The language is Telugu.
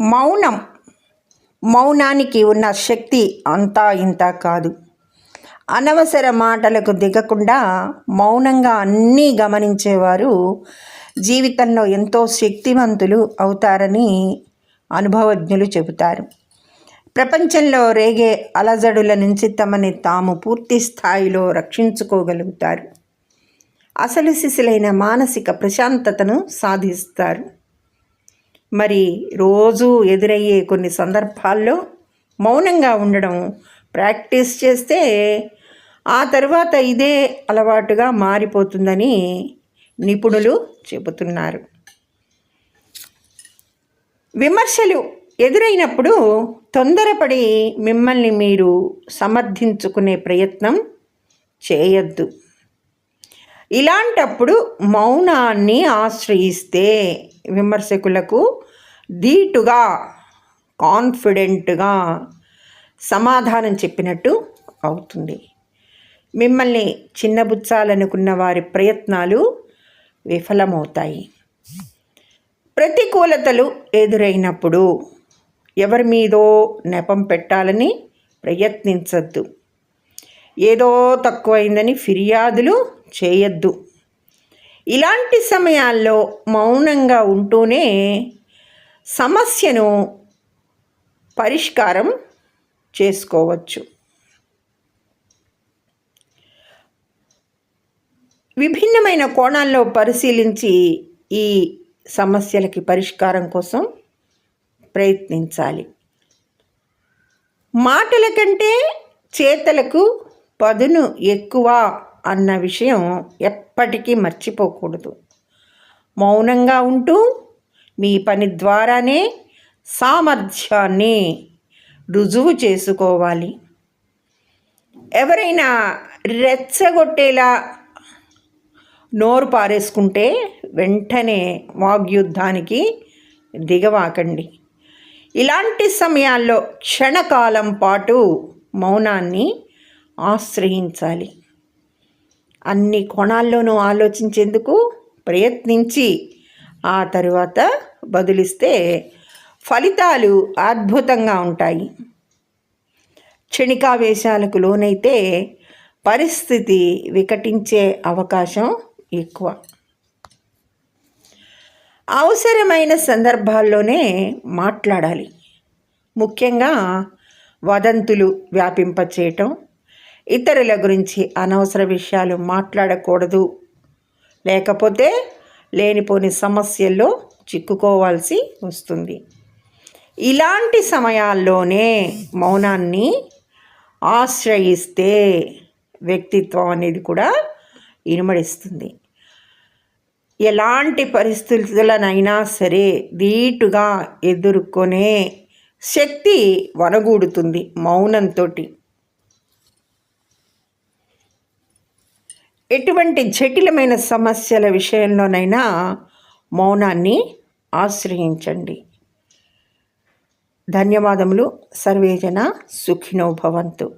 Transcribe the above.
మౌనం. మౌనానికి ఉన్న శక్తి అంతా ఇంత కాదు. అనవసర మాటలకు దిగకుండా మౌనంగా అన్నీ గమనించేవారు జీవితంలో ఎంతో శక్తివంతులు అవుతారని అనుభవజ్ఞులు చెబుతారు. ప్రపంచంలో రేగే అలజడుల నుంచి తమని తాము పూర్తి స్థాయిలో రక్షించుకోగలుగుతారు. అసలు సిసలైన మానసిక ప్రశాంతతను సాధిస్తారు. మరి రోజు ఎదురయ్యే కొన్ని సందర్భాల్లో మౌనంగా ఉండడం ప్రాక్టీస్ చేస్తే ఆ తర్వాత ఇదే అలవాటుగా మారిపోతుందని నిపుణులు చెబుతున్నారు. విమర్శలు ఎదురైనప్పుడు తొందరపడి మిమ్మల్ని మీరు సమర్థించుకునే ప్రయత్నం చేయొద్దు. ఇలాంటప్పుడు మౌనాన్ని ఆశ్రయిస్తే విమర్శకులకు ధీటుగా కాన్ఫిడెంట్గా సమాధానం చెప్పినట్టు అవుతుంది. మిమ్మల్ని చిన్నబుచ్చాలనుకున్న వారి ప్రయత్నాలు విఫలమవుతాయి. ప్రతికూలతలు ఎదురైనప్పుడు ఎవరి మీదో నెపం పెట్టాలని ప్రయత్నించద్దు. ఏదో తక్కువైందని ఫిర్యాదులు చేయొద్దు. ఇలాంటి సమయాల్లో మౌనంగా ఉంటూనే సమస్యను పరిష్కారం చేసుకోవచ్చు. విభిన్నమైన కోణాల్లో పరిశీలించి ఈ సమస్యలకి పరిష్కారం కోసం ప్రయత్నించాలి. మాటల కంటే చేతలకు పదును ఎక్కువ అన్న విషయం ఎప్పటికీ మర్చిపోకూడదు. మౌనంగా ఉంటూ మీ పని ద్వారానే సామర్థ్యాన్ని రుజువు చేసుకోవాలి. ఎవరైనా రెచ్చగొట్టేలా నోరు పారేసుకుంటే వెంటనే వాగ్యుద్ధానికి దిగవాకండి. ఇలాంటి సమయాల్లో క్షణకాలం పాటు మౌనాన్ని ఆశ్రయించాలి. అన్ని కోణాల్లోనూ ఆలోచించేందుకు ప్రయత్నించి ఆ తరువాత బదులిస్తే ఫలితాలు అద్భుతంగా ఉంటాయి. క్షణికావేశాలకు లోనైతే పరిస్థితి వికటించే అవకాశం ఎక్కువ. అవసరమైన సందర్భాల్లోనే మాట్లాడాలి. ముఖ్యంగా వదంతులు వ్యాపింపచేయటం ఇతరుల గురించి అనవసర విషయాలు మాట్లాడకూడదు. లేకపోతే లేనిపోని సమస్యల్లో చిక్కుకోవాల్సి వస్తుంది. ఇలాంటి సమయాల్లోనే మౌనాన్ని ఆశ్రయిస్తే వ్యక్తిత్వం అనేది కూడా ఇనుమడిస్తుంది. ఎలాంటి పరిస్థితులనైనా సరే ధీటుగా ఎదుర్కొనే శక్తి వనగూడుతుంది మౌనంతో ఎటువంటి జటిలమైన సమస్యల విషయంలోనైనా మౌనాన్ని ఆశ్రయించండి. ధన్యవాదములు. సర్వేజన సుఖినో భవంతు.